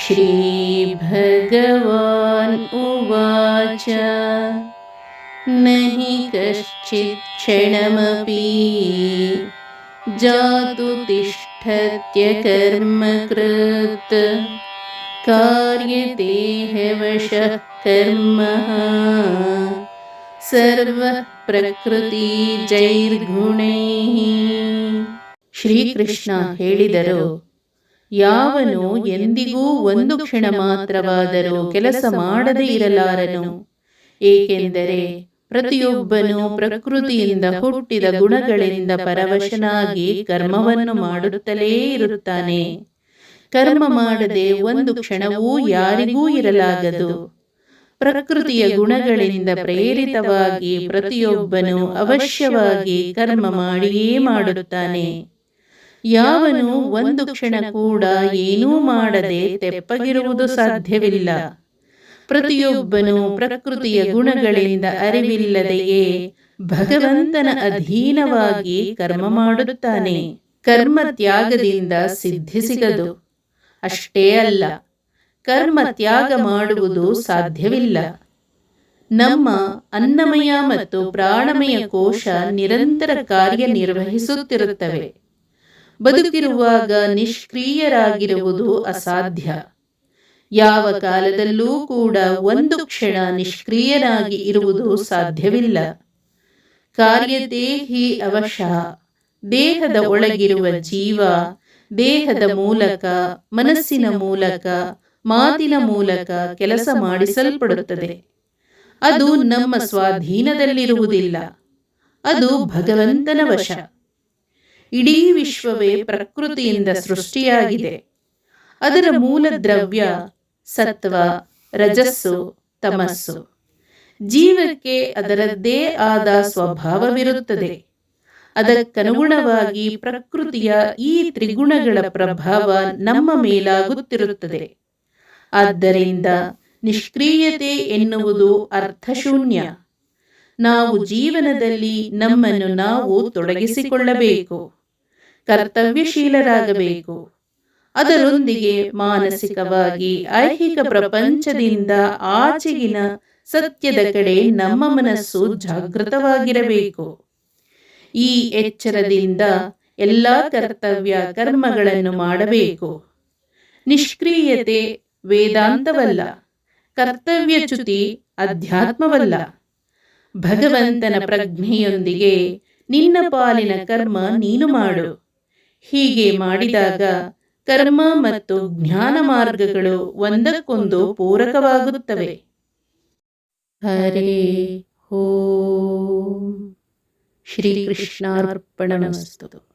ಶ್ರೀ ಭಗವಾನ್ ಉವಾಚ नहि कश्चित् क्षणमपि जातु तिष्ठत्य कर्मकृत् कार्यते ह्यवशः कर्मः ಸರ್ವ ಪ್ರಕೃತಿ ಜೈರ್ಗುಣೈಃ ಶ್ರೀಕೃಷ್ಣ ಹೇಳಿದರು ಯಾವನು ಎಂದಿಗೂ ಒಂದು ಕ್ಷಣ ಮಾತ್ರವಾದರೂ ಕೆಲಸ ಮಾಡದೇ ಇರಲಾರನು. ಏಕೆಂದರೆ ಪ್ರತಿಯೊಬ್ಬನು ಪ್ರಕೃತಿಯಿಂದ ಹುಟ್ಟಿದ ಗುಣಗಳಿಂದ ಪರವಶನಾಗಿ ಕರ್ಮವನ್ನು ಮಾಡುತ್ತಲೇ ಇರುತ್ತಾನೆ. ಕರ್ಮ ಮಾಡದೆ ಒಂದು ಕ್ಷಣವೂ ಯಾರಿಗೂ ಇರಲಾಗದು. ಪ್ರಕೃತಿಯ ಗುಣಗಳಿಂದ ಪ್ರೇರಿತವಾಗಿ ಪ್ರತಿಯೊಬ್ಬನು ಅವಶ್ಯವಾಗಿ ಕರ್ಮ ಮಾಡಿಯೇ ಮಾಡುತ್ತಾನೆ. ಯಾವನು ಒಂದು ಕ್ಷಣ ಕೂಡ ಏನೂ ಮಾಡದೆ ತೆಪ್ಪಗಿರುವುದು ಸಾಧ್ಯವಿಲ್ಲ. ಪ್ರತಿಯೊಬ್ಬನು ಪ್ರಕೃತಿಯ ಗುಣಗಳಿಂದ ಅರಿವಿಲ್ಲದೆಯೇ ಭಗವಂತನ ಅಧೀನವಾಗಿ ಕರ್ಮ ಮಾಡುತ್ತಾನೆ. ಕರ್ಮ ತ್ಯಾಗದಿಂದ ಸಿದ್ಧಿ ಸಿಗದು. ಅಷ್ಟೇ ಅಲ್ಲ ಕರ್ಮ ತ್ಯಾಗ ಮಾಡುವುದು ಸಾಧ್ಯವಿಲ್ಲ. ನಮ್ಮ ಅನ್ನಮಯ ಮತ್ತು ಪ್ರಾಣಮಯ ಕೋಶ ನಿರಂತರ ಕಾರ್ಯನಿರ್ವಹಿಸುತ್ತಿರುತ್ತವೆ. ಬದುಕಿರುವಾಗ ನಿಷ್ಕ್ರಿಯರಾಗಿರುವುದು ಅಸಾಧ್ಯ. ಯಾವ ಕಾಲದಲ್ಲೂ ಕೂಡ ಒಂದು ಕ್ಷಣ ನಿಷ್ಕ್ರಿಯನಾಗಿ ಇರುವುದು ಸಾಧ್ಯವಿಲ್ಲ. ಕಾರ್ಯದೇಹಿ ಅವಶ, ದೇಹದ ಒಳಗಿರುವ ಜೀವ, ದೇಹದ ಮೂಲಕ, ಮನಸ್ಸಿನ ಮೂಲಕ, ಮಾತಿನ ಮೂಲಕ ಕೆಲಸ ಮಾಡಿಸಲ್ಪಡುತ್ತದೆ. ಅದು ನಮ್ಮ ಸ್ವಾಧೀನದಲ್ಲಿರುವುದಿಲ್ಲ. ಅದು ಭಗವಂತನ ವಶ. ಇಡೀ ವಿಶ್ವವೇ ಪ್ರಕೃತಿಯಿಂದ ಸೃಷ್ಟಿಯಾಗಿದೆ. ಅದರ ಮೂಲ ದ್ರವ್ಯ ಸತ್ವ, ರಜಸ್ಸು, ತಮಸ್ಸು. ಜೀವಕ್ಕೆ ಅದರದ್ದೇ ಆದ ಸ್ವಭಾವವಿರುತ್ತದೆ. ಅದಕ್ಕನುಗುಣವಾಗಿ ಪ್ರಕೃತಿಯ ಈ ತ್ರಿಗುಣಗಳ ಪ್ರಭಾವ ನಮ್ಮ ಮೇಲಾಗುತ್ತಿರುತ್ತದೆ. ಆದ್ದರಿಂದ ನಿಷ್ಕ್ರಿಯತೆ ಎನ್ನುವುದು ಅರ್ಥಶೂನ್ಯ. ನಾವು ಜೀವನದಲ್ಲಿ ನಮ್ಮನ್ನು ನಾವು ತೊಡಗಿಸಿಕೊಳ್ಳಬೇಕು. ಕರ್ತವ್ಯಶೀಲರಾಗಬೇಕು. ಅದರೊಂದಿಗೆ ಮಾನಸಿಕವಾಗಿ ಐಹಿಕ ಪ್ರಪಂಚದಿಂದ ಆಚೆಗಿನ ಸತ್ಯದ ಕಡೆ ನಮ್ಮ ಮನಸ್ಸು ಜಾಗೃತವಾಗಿರಬೇಕು. ಈ ಎಚ್ಚರದಿಂದ ಎಲ್ಲ ಕರ್ತವ್ಯ ಕರ್ಮಗಳನ್ನು ಮಾಡಬೇಕು. ನಿಷ್ಕ್ರಿಯತೆ ವೇದಾಂತವಲ್ಲ. ಕರ್ತವ್ಯಚ್ಯುತಿ ಅಧ್ಯಾತ್ಮವಲ್ಲ. ಭಗವಂತನ ಪ್ರಜ್ಞೆಯೊಂದಿಗೆ ನಿನ್ನ ಪಾಲಿನ ಕರ್ಮ ನೀನು ಮಾಡು. ಹೀಗೆ ಮಾಡಿದಾಗ ಕರ್ಮ ಮತ್ತು ಜ್ಞಾನ ಮಾರ್ಗಗಳು ಒಂದಕ್ಕೊಂದು ಪೂರಕವಾಗುತ್ತವೆ. ಹರೇ ಹೋ ಶ್ರೀಕೃಷ್ಣಾರ್ಪಣಮಸ್ತು